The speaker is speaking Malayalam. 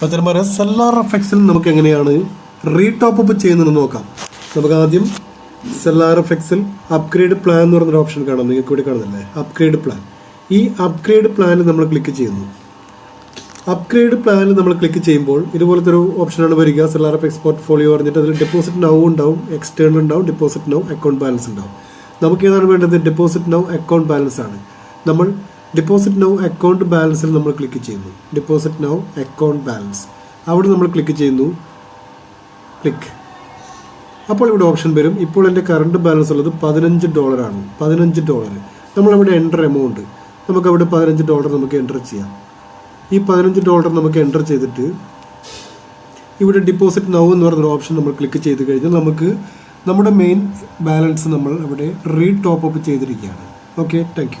പത്തനംമാരെ സെല്ലാർ എഫക്സിൽ നമുക്ക് എങ്ങനെയാണ് റീടോപ്പ് അപ്പ് ചെയ്യുന്നതെന്ന് നോക്കാം. നമുക്ക് ആദ്യം സെല്ലാർ എഫക്സിൽ അപ്ഗ്രേഡ് പ്ലാൻ എന്ന് പറഞ്ഞൊരു ഓപ്ഷൻ കാണാം. നിങ്ങൾക്ക് ഇവിടെ കാണുന്നില്ലേ? അപ്ഗ്രേഡ് പ്ലാൻ ഈ അപ്ഗ്രേഡ് പ്ലാനിൽ നമ്മൾ ക്ലിക്ക് ചെയ്യുന്നു. അപ്ഗ്രേഡ് പ്ലാനിൽ നമ്മൾ ക്ലിക്ക് ചെയ്യുമ്പോൾ ഇതുപോലത്തെ ഒരു ഓപ്ഷനാണ് വരിക. സെല്ലാർ എഫക്സ് പോർട്ട്ഫോളിയോ പറഞ്ഞിട്ട് അതിൽ ഡെപ്പോസിറ്റ് നൗ ഉണ്ടാവും എക്സ്റ്റേണൽ ഉണ്ടാവും ഡെപ്പോസിറ്റ് നൗ അക്കൗണ്ട് ബാലൻസ് ഉണ്ടാവും. നമുക്ക് ഏതാണ് വേണ്ടത്? ഡെപ്പോസിറ്റ് നൗ അക്കൗണ്ട് ബാലൻസ് ആണ്. നമ്മൾ ഡെപ്പോസിറ്റ് നൗ അക്കൗണ്ട് ബാലൻസിൽ നമ്മൾ ക്ലിക്ക് ചെയ്യുന്നു. ഡെപ്പോസിറ്റ് നൗ അക്കൗണ്ട് ബാലൻസ് അവിടെ നമ്മൾ ക്ലിക്ക് ചെയ്യുന്നു. ക്ലിക്ക് അപ്പോൾ ഇവിടെ ഓപ്ഷൻ വരും. ഇപ്പോൾ എന്റെ കറണ്ട് ബാലൻസ് ഉള്ളത് പതിനഞ്ച് ഡോളറാണ് പതിനഞ്ച് ഡോളർ നമ്മളവിടെ എന്റർ എമൗണ്ട് നമുക്കവിടെ പതിനഞ്ച് ഡോളർ നമുക്ക് എന്റർ ചെയ്യാം. ഈ പതിനഞ്ച് ഡോളർ നമുക്ക് എന്റർ ചെയ്തിട്ട് ഇവിടെ ഡിപ്പോസിറ്റ് നൗ എന്ന് പറഞ്ഞൊരു ഓപ്ഷൻ നമ്മൾ ക്ലിക്ക് ചെയ്ത് കഴിഞ്ഞാൽ നമുക്ക് നമ്മുടെ മെയിൻ ബാലൻസ് നമ്മൾ അവിടെ റീ ടോപ്പ് അപ്പ് ചെയ്തിരിക്കുകയാണ്. Okay thank